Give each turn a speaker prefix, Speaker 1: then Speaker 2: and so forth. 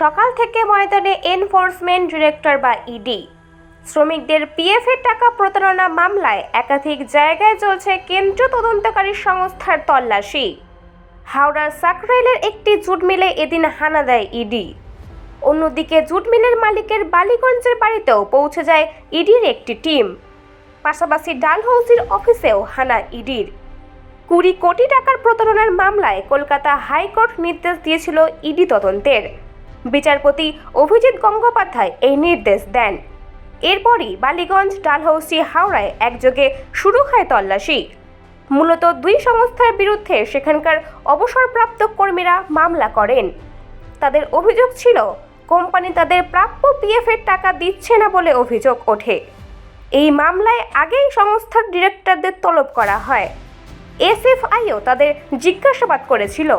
Speaker 1: সকাল থেকে ময়দানে এনফোর্সমেন্ট ডিরেক্টর বা ইডি। শ্রমিকদের পিএফ এর টাকা প্রতারণা মামলায় একাধিক জায়গায় চলছে কেন্দ্রীয় তদন্তকারী সংস্থার তল্লাশি। হাওড়ার সাকরাইলের একটি জুট মিলে এদিন হানা দেয় ইডি। অন্যদিকে জুট মিলের মালিকের বালিগঞ্জের বাড়িতেও পৌঁছে যায় ইডির একটি টিম। পাশাপাশি ডালহৌসির অফিসেও হানা ইডির। কুড়ি কোটি টাকার প্রতারণার মামলায় কলকাতা হাইকোর্ট নির্দেশ দিয়েছিল ইডি তদন্তের। বিচারপতি অভিজিৎ গঙ্গোপাধ্যায় এই নির্দেশ দেন। এরপরই বালিগঞ্জ, ডালহৌসি, হাওড়ায় একযোগে শুরু হয় তল্লাশি। মূলত দুই সংস্থার বিরুদ্ধে সেখানকার অবসরপ্রাপ্ত কর্মীরা মামলা করেন। তাদের অভিযোগ ছিল, কোম্পানি তাদের প্রাপ্য পিএফ এর টাকা দিচ্ছে না বলে অভিযোগ ওঠে। এই মামলায় আগেই সংস্থার ডিরেক্টরদের তলব করা হয়। এসএফআইও তাদের জিজ্ঞাসাবাদ করেছিল।